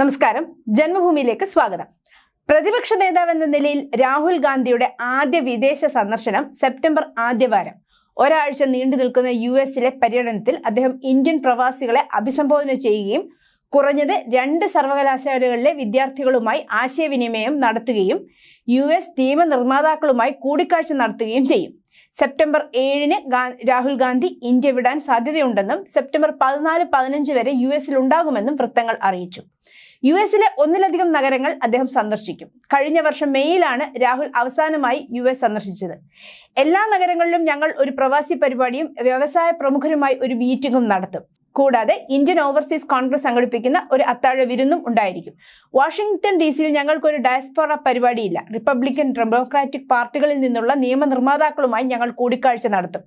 നമസ്കാരം. ജന്മഭൂമിയിലേക്ക് സ്വാഗതം. പ്രതിപക്ഷ നേതാവ് എന്ന നിലയിൽ രാഹുൽ ഗാന്ധിയുടെ ആദ്യ വിദേശ സന്ദർശനം സെപ്റ്റംബർ ആദ്യവാരം. ഒരാഴ്ച നീണ്ടു നിൽക്കുന്ന യു എസിലെ പര്യടനത്തിൽ അദ്ദേഹം ഇന്ത്യൻ പ്രവാസികളെ അഭിസംബോധന ചെയ്യുകയും കുറഞ്ഞത് രണ്ട് സർവകലാശാലകളിലെ വിദ്യാർത്ഥികളുമായി ആശയവിനിമയം നടത്തുകയും യു എസ് നിയമനിർമ്മാതാക്കളുമായി കൂടിക്കാഴ്ച നടത്തുകയും ചെയ്യും. സെപ്റ്റംബർ ഏഴിന് രാഹുൽ ഗാന്ധി ഇന്ത്യ വിടാൻ സാധ്യതയുണ്ടെന്നും സെപ്റ്റംബർ പതിനാല് പതിനഞ്ച് വരെ യു എസിൽ ഉണ്ടാകുമെന്നും വൃത്തങ്ങൾ അറിയിച്ചു. യു എസിലെ ഒന്നിലധികം നഗരങ്ങൾ അദ്ദേഹം സന്ദർശിക്കും. കഴിഞ്ഞ വർഷം മെയ്യിലാണ് രാഹുൽ അവസാനമായി യു എസ് സന്ദർശിച്ചത്. എല്ലാ നഗരങ്ങളിലും ഞങ്ങൾ ഒരു പ്രവാസി പരിപാടിയും വ്യവസായ പ്രമുഖരുമായി ഒരു മീറ്റിംഗും നടത്തും. കൂടാതെ ഇന്ത്യൻ ഓവർസീസ് കോൺഗ്രസ് സംഘടിപ്പിക്കുന്ന ഒരു അത്താഴ വിരുന്നും ഉണ്ടായിരിക്കും. വാഷിംഗ്ടൺ ഡി സിയിൽ ഞങ്ങൾക്കൊരു ഡയസ്പോറ പരിപാടിയില്ല. റിപ്പബ്ലിക്കൻ ഡെമോക്രാറ്റിക് പാർട്ടികളിൽ നിന്നുള്ള നിയമനിർമ്മാതാക്കളുമായി ഞങ്ങൾ കൂടിക്കാഴ്ച നടത്തും.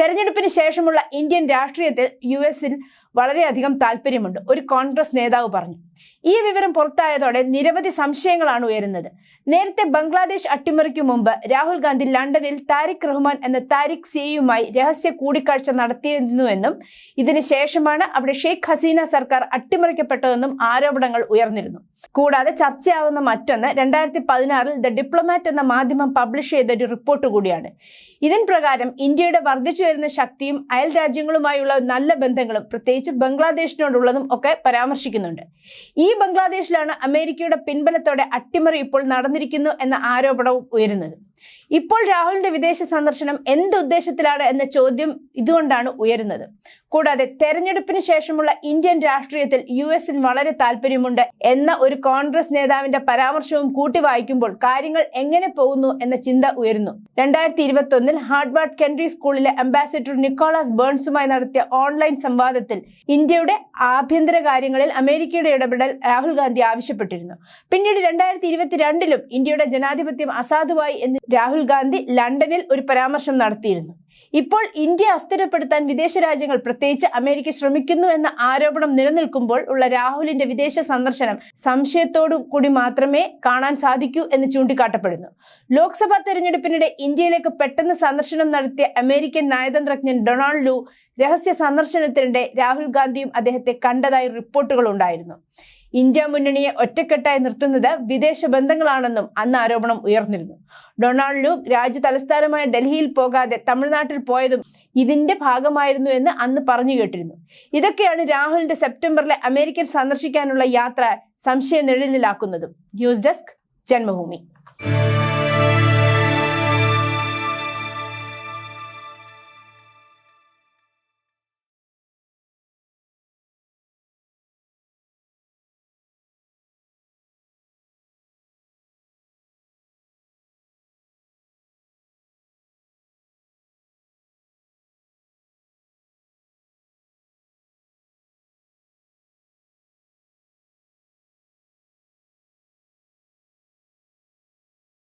തെരഞ്ഞെടുപ്പിന് ശേഷമുള്ള ഇന്ത്യൻ രാഷ്ട്രീയത്തിൽ യു എസിൽ വളരെയധികം താല്പര്യമുണ്ട്. ഒരു കോൺഗ്രസ് നേതാവ് പറഞ്ഞു. ഈ വിവരം പുറത്തായതോടെ നിരവധി സംശയങ്ങളാണ് ഉയരുന്നത്. നേരത്തെ ബംഗ്ലാദേശ് അട്ടിമറിക്ക് മുമ്പ് രാഹുൽ ഗാന്ധി ലണ്ടനിൽ താരിഖ് റഹ്മാൻ എന്ന താരിഖ് സിയുമായി രഹസ്യ കൂടിക്കാഴ്ച നടത്തിയിരുന്നുവെന്നും ഇതിന് ശേഷമാണ് അവിടെ ഷെയ്ഖ് ഹസീന സർക്കാർ അട്ടിമറിക്കപ്പെട്ടതെന്നും ആരോപണങ്ങൾ ഉയർന്നിരുന്നു. കൂടാതെ ചർച്ചയാവുന്ന മറ്റൊന്ന് രണ്ടായിരത്തി പതിനാറിൽ ദ ഡിപ്ലോമാറ്റ് എന്ന മാധ്യമം പബ്ലിഷ് ചെയ്ത ഒരു റിപ്പോർട്ട് കൂടിയാണ്. ഇതിൻ പ്രകാരം ഇന്ത്യയുടെ വർദ്ധിച്ചു വരുന്ന ശക്തിയും അയൽ രാജ്യങ്ങളുമായുള്ള നല്ല ബന്ധങ്ങളും പ്രത്യേകിച്ച് ബംഗ്ലാദേശിനോടുള്ളതും ഒക്കെ പരാമർശിക്കുന്നുണ്ട്. ഈ ബംഗ്ലാദേശിലാണ് അമേരിക്കയുടെ പിൻബലത്തോടെ അട്ടിമറി ഇപ്പോൾ നടന്നിരിക്കുന്നു എന്ന ആരോപണവും ഉയരുന്നത്. ഇപ്പോൾ രാഹുലിന്റെ വിദേശ സന്ദർശനം എന്ത് ഉദ്ദേശത്തിലാണ് എന്ന ചോദ്യം ഇതുകൊണ്ടാണ് ഉയരുന്നത്. കൂടാതെ തെരഞ്ഞെടുപ്പിന് ശേഷമുള്ള ഇന്ത്യൻ രാഷ്ട്രീയത്തിൽ യു എസിന് വളരെ താല്പര്യമുണ്ട് എന്ന ഒരു കോൺഗ്രസ് നേതാവിന്റെ പരാമർശവും കൂട്ടി വായിക്കുമ്പോൾ കാര്യങ്ങൾ എങ്ങനെ പോകുന്നു എന്ന ചിന്ത ഉയരുന്നു. രണ്ടായിരത്തി ഇരുപത്തി ഒന്നിൽ ഹാർഡ്വാർഡ് കെൻട്രി സ്കൂളിലെ അംബാസിഡർ നിക്കോളാസ് ബേൺസുമായി നടത്തിയ ഓൺലൈൻ സംവാദത്തിൽ ഇന്ത്യയുടെ ആഭ്യന്തര കാര്യങ്ങളിൽ അമേരിക്കയുടെ ഇടപെടൽ രാഹുൽ ഗാന്ധി ആവശ്യപ്പെട്ടിരുന്നു. പിന്നീട് രണ്ടായിരത്തി ഇരുപത്തിരണ്ടിലും ഇന്ത്യയുടെ ജനാധിപത്യം അസാധുവായി എന്ന് രാഹുൽ ഗാന്ധി ലണ്ടനിൽ ഒരു പരാമർശം നടത്തിയിരുന്നു. ഇപ്പോൾ ഇന്ത്യ അസ്ഥിരപ്പെടുത്താൻ വിദേശ രാജ്യങ്ങൾ പ്രത്യേകിച്ച് അമേരിക്ക ശ്രമിക്കുന്നു എന്ന ആരോപണം നിലനിൽക്കുമ്പോൾ ഉള്ള രാഹുലിന്റെ വിദേശ സന്ദർശനം സംശയത്തോടു കൂടി മാത്രമേ കാണാൻ സാധിക്കൂ എന്ന് ചൂണ്ടിക്കാട്ടപ്പെടുന്നു. ലോക്സഭാ തെരഞ്ഞെടുപ്പിനിടെ ഇന്ത്യയിലേക്ക് പെട്ടെന്ന് സന്ദർശനം നടത്തിയ അമേരിക്കൻ നയതന്ത്രജ്ഞൻ ഡൊണാൾഡ് ലു രഹസ്യ സന്ദർശനത്തിനിടെ രാഹുൽ ഗാന്ധിയും അദ്ദേഹത്തെ കണ്ടതായി റിപ്പോർട്ടുകൾ ഉണ്ടായിരുന്നു. ഇന്ത്യ മുന്നണിയെ ഒറ്റക്കെട്ടായി നിർത്തുന്നത് വിദേശ ബന്ധങ്ങളാണെന്നും അന്ന് ആരോപണം ഉയർന്നിരുന്നു. ഡൊണാൾഡ് ലൂക്ക് രാജ്യ തലസ്ഥാനമായ ഡൽഹിയിൽ പോകാതെ തമിഴ്നാട്ടിൽ പോയതും ഇതിന്റെ ഭാഗമായിരുന്നു എന്ന് അന്ന് പറഞ്ഞു കേട്ടിരുന്നു. ഇതൊക്കെയാണ് രാഹുലിന്റെ സെപ്റ്റംബറിലെ അമേരിക്കൻ സന്ദർശിക്കാനുള്ള യാത്ര സംശയ നിഴലിലാക്കുന്നതും. News desk Janmabhumi.